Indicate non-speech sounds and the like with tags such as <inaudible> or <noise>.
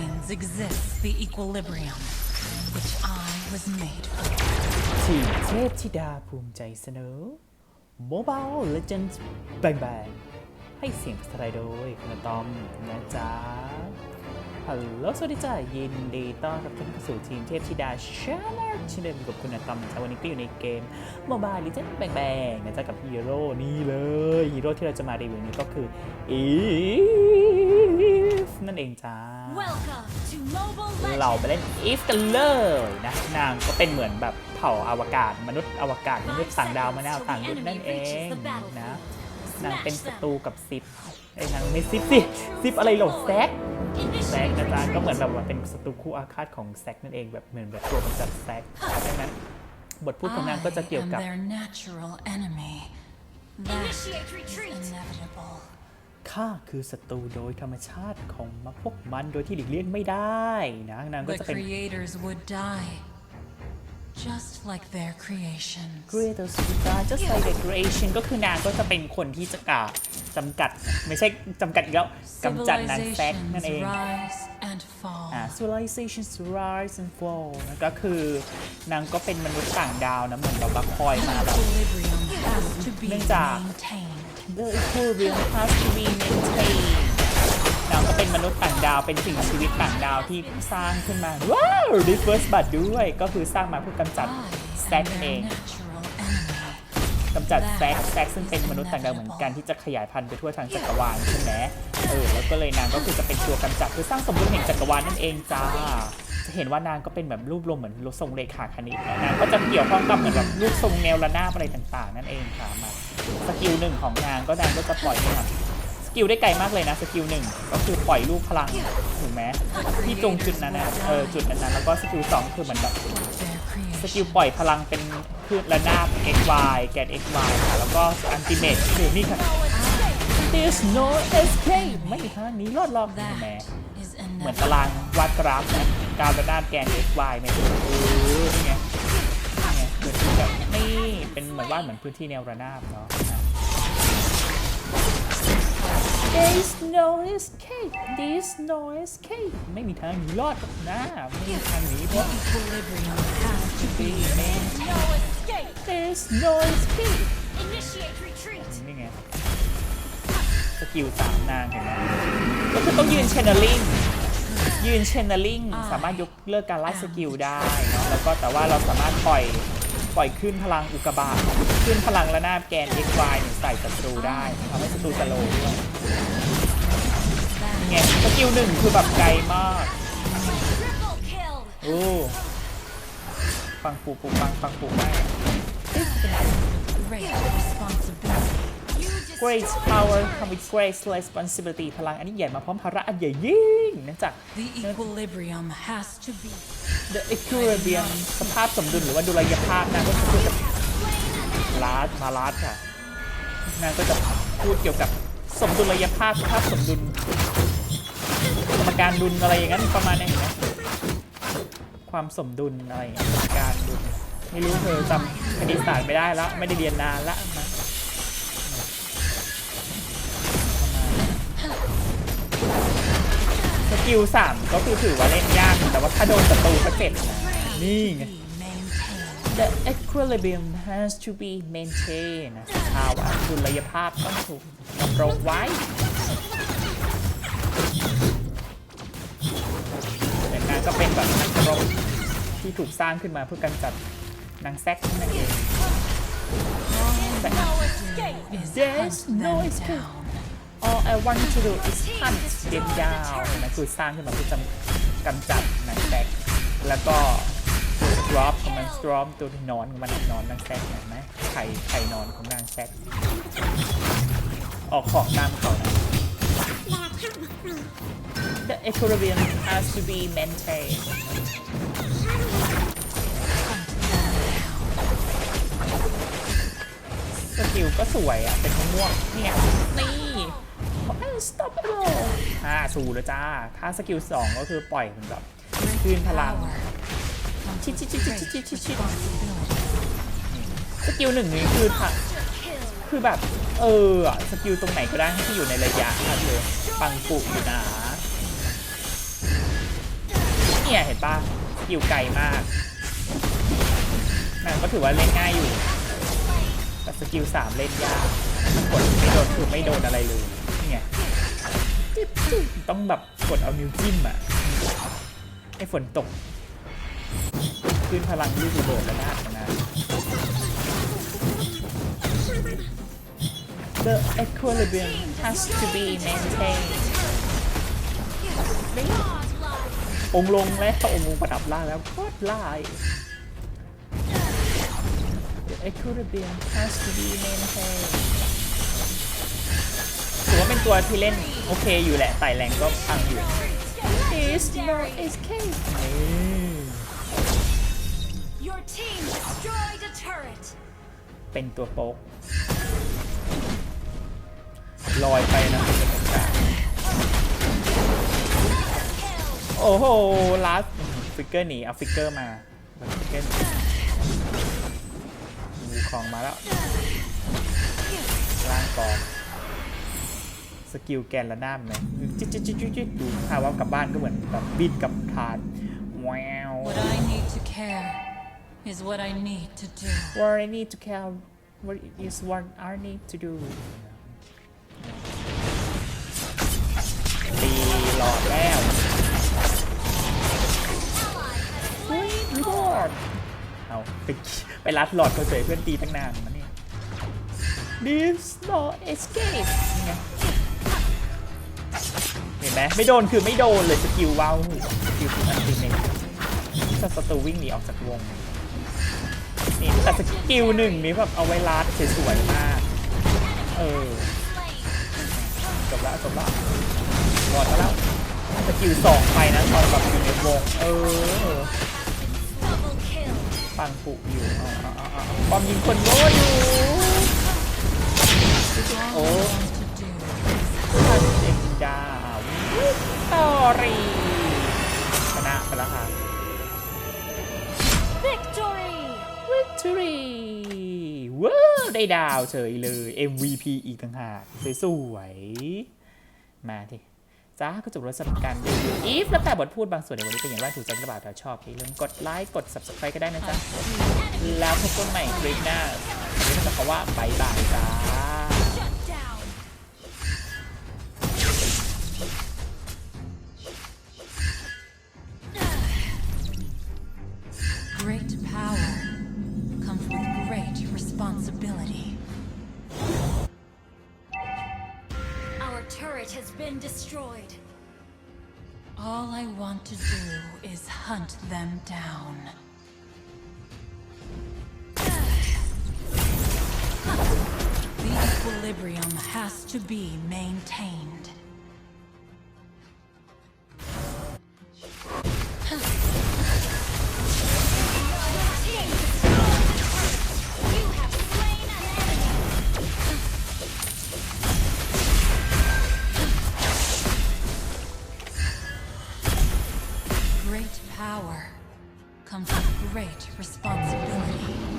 planes exists the equilibrium, which I was made for. ทีมเทพธิดาภูมิใจเสนอ Mobile Legends Bang Bang ให้เสียงภาษาไทยโดยคุณตอมนะจ๊ะ ฮัลโหลสวัสดีจ้ายินดีต้อนรับทุกท่านเข้าสู่ทีมเทพธิดาชาแนลเช่นเดิมกับคุณตอมนะจ๊ะวันนี้ก็อยู่ในเกม Mobile Legends Bang Bang นะจ๊ะกับฮีโร่นี่เลยฮีโร่ที่เราจะมารีวิวนี้ก็คือ Eve นั่นเองจ้า Welcome to Mobile เรา Legends! ไปเล่น If กันเลยนะนางก็เป็นเหมือนแบบเผ่าอวกาศ มนุษย์อวกาศ มนุษย์ต่างดาวมาแนวต่างยุคนั่นเองนะนางเป็นศัตรูกับซิปไอ้นางไม่ซิปสิซิปอะไรหรอแซกแซกนะจ๊ะก็เหมือนแบบว่าเป็นศัตรูคู่อาฆาตของแซกนั่นเองแบบเหมือนแบบตัวกำจัดแซกดังนั้นบทพูดของนางก็จะ I เกี่ยว am กับ their natural enemy. That Initiate is retreat! inevitable. ข้าคือศัตรูโดยธรรมชาติของพวกมันโดยที่หลีกเลี่ยงไม่ได้นะนางก็ The จะเป็น creators would die, just like their creations. Greater Star just like the creation ก็คือนางก็จะเป็นคนที่จะกาจำกัด ไม่ใช่จำกัดอีกแล้วกำจัดนางแซก Civilizations นั่นเอง rise and fall. อ่า civilization rise and fall นะก็คือนางก็เป็นมนุษย์ต่างดาวนะเหมือนแบบว่าคอยมาแบบ Equilibrium has to be เนื่องจาก maintained. the equilibrium has to be maintained นางก็เป็นมนุษย์ต่างดาวเป็นสิ่งมีชีวิตต่างดาวที่สร้างขึ้นมา ว้าว the first blood ด้วยก็คือสร้างมาเพื่อกำจัด I แซ am กเอ their ง natural enemy. กำจัดแซกแซกซึ่งเป็นมนุษย์ต่างดาวเหมือนกันที่จะขยายพันธุ์ไปทั่วทั้งจักรวาลใช่ไหมเออแล้วก็เลยนางก็คือจะเป็นตัวกำจัดคือสร้างสมดุลแห่งจักรวาลนั่นเองจ้าจะเห็นว่านางก็เป็นแบบรูปรวมเหมือนรูปทรงเลขาคณิตนะนางก็จะเกี่ยวข้องกับเหมือนแบบรูปทรงแนวระนาบอะไรต่างๆ นั่นเองค่ะมาสกิลหนึ่งของนางก็นางก็จะปล่อยเนี่ยส กิลได้ไกลมากเลยนะสกิลหนึ่งก็คือปล่อยลูกพลังถูกไหมที่ตรงจุดนั้นนะเออจุดนั้นๆแล้วก็สกิลสองคือเหมือนแบบสกิลปล่อยพลังเป็นพืชระนาบ XY แกน XY ค่ะแล้วก็อันติเมตคือนี่ค่ะ There's no escape ไม่มีทางหนี้รอดหรอกเห็นไหมเหมือนตารางวาดกราฟนะการระนาบแกน XY ไหมเออนี่ไงนี่ไงเหมือนแบบนี่เป็นเหมือนวาดเหมือนพื้นที่แนวระนาบเนาะ อะ There's no escape There's no escape ไม่มีทางหนีรอดหรอกนะไม่มีทางหนีเพราะ Equilibrium has to be No escape! There's no escape Initiate retreat! นี่ไงสกิลสามนางเห็นไหมก็คือต้องยืนเชนเนอริงยืนเชนเนอริงสามารถยกเลิกการไล่สกิลได้เนาะแล้วก็แต่ว่าเราสามารถปล่อยปล่อยขึ้นพลังอุกกาบาตขึ้นพลังระนาบแกน x y เนี่ยใส่ศัตรูได้ทำให้ศัตรูสโลว์ด้วยนี่ ไงสกิลหนึ่งคือแบบไกลมาก Triple kill! โอ้ฟังปูปูฟังฟังปูมาก great responsibility. You just Great power come with great responsibility พลังอันนี้ใหญ่มาพร้อมภาระอันใหญ่ยิ่งเนื่องจาก The equilibrium has to be the equilibrium สภาพสมดุลหรือว่าดุลยภาพนางก็คือจะลาดมาลาดค่ะนางก็จะพูดเกี่ยวกับ สมดุลยภาพภาพสมดุลสมการดุลอะไรอย่างนั้นประมาณนี้เห็นไหมความสมดุลอะไรอย่างเงี้ยสมการดุลไม่รู้เธอจำคณิตศาสตร์ไม่ได้ละไม่ได้เรียนนานละมาสกิลสามก็คือถือว่าเล่นยากแต่ว่าถ้าโดนศัตรูก็เจ็บนะนี่ไง The equilibrium has to be maintained ภาวะดุลยภาพต้องถูกดำรงไว้ แต่นางก็เป็นแบบนักรบที่ถูกสร้างขึ้นมาเพื่อกำจัดนางแซกนั่นเองแต่ There's no escape all I want to do is hunt them down นะคือสร้างขึ้นมาเพื่อจะกำจัดนางแซกแล้วก็ drop ของมัน drop ตัวนอนของมันนอนนางแซกเห็นไหมไข่ไข่นอนของนางแซกออกของตามเขานะ The equilibrium has to be maintained สกิลก็สวยอะ เป็นมะม่วงเนี่ยนี่ unstoppable อ่าสูแล้วจ้า ถ้าสกิลสองก็คือปล่อยเหมือนแบบคลื่นพลัง Power ชิดชิชิชิชิชิชิสกิลหนึ่งนี้คือค่ะคือแบบ เออสกิลตรงไหนก็ได้ให้ที่อยู่ในระยะครับเลยปังปุ๋ยู่นะเนี่ยเห็นปะสกิลไกลมากมันก็ถือว่าเล่นง่ายอยู่ แต่สกิลสามเล่นยากกดไม่โดนคือไม่โดนอะไรเลยเนี่ยต้องแบบกดเอานิ้วจิ้มอะไอฝนตก ขึ้นพลังยืดโดดระนาดขนาด The equilibrium has to be maintained องลงแล้วองลงประดับล่างแล้วโคตรไล่ The equilibrium has to be maintained ถือว่าเป็นตัวที่เล่นโอเคอยู่แหละไต่แรงก็พังอยู่ Is no escape team destroyed a turret. เป็นตัวโป๊กลอยไปนะเป็นตรงกลาง Kill. โอ้โหลัสฟิกเกอร์หนีเอาฟิกเกอร์มาฟิกเกอร์หนีมีของมาแล้วล่างกองสกิลแกนระนาบไหมจิ๊ดจิ๊ดจิ๊ดจิ๊ดจิ๊ดดูถ้าว่ากลับบ้านก็เหมือนแบบบินกับทานว้าว is what I need to do. what I need to care what is what I need to do ตีหลอดแล้วรีบอร์ดเอาไปไปรัดหลอดเขาเฉยเพื่อนตีตั้งนานมาเนี่ย This no escape นี่ไงเห็นไหมไม่โดนคือไม่โดนเลยสกิลว้าวสกิลคืออันติเมทถ้าศัตรูวิ่งหนีออกจากวง นี่แต่สกิลหนึ่งนี้แบบเอาไว้รัดสวยๆมาก เออจบแล้วจบแล้วรอดแล้วสกิลสองไปนะตอนแบบอยู่ในวง เออปังปุอยู่เอาเอมยิงคนโง่อยู่ All Oh. I want to do ทันเอ็งดาววิกตอรี ได้ดาวเฉยเลย MVP อีกต่างหากสวยๆมาทีจ้าก็จบแล้วสำหรับการรีวิว if และแต่บทพูดบางส่วนในวันนี้เป็นอย่างไรถูกใจกระบาดถ้าชอบอย่าลืมกดไลค์กด subscribe ก็ได้นะจ๊ะ แล้วพบกันใหม่คลิปหน้าวันนี้ต้องบอกคำว่าบายบายจ้า been destroyed. All I want to do is hunt them down. <sighs> The equilibrium has to be maintained. responsibility.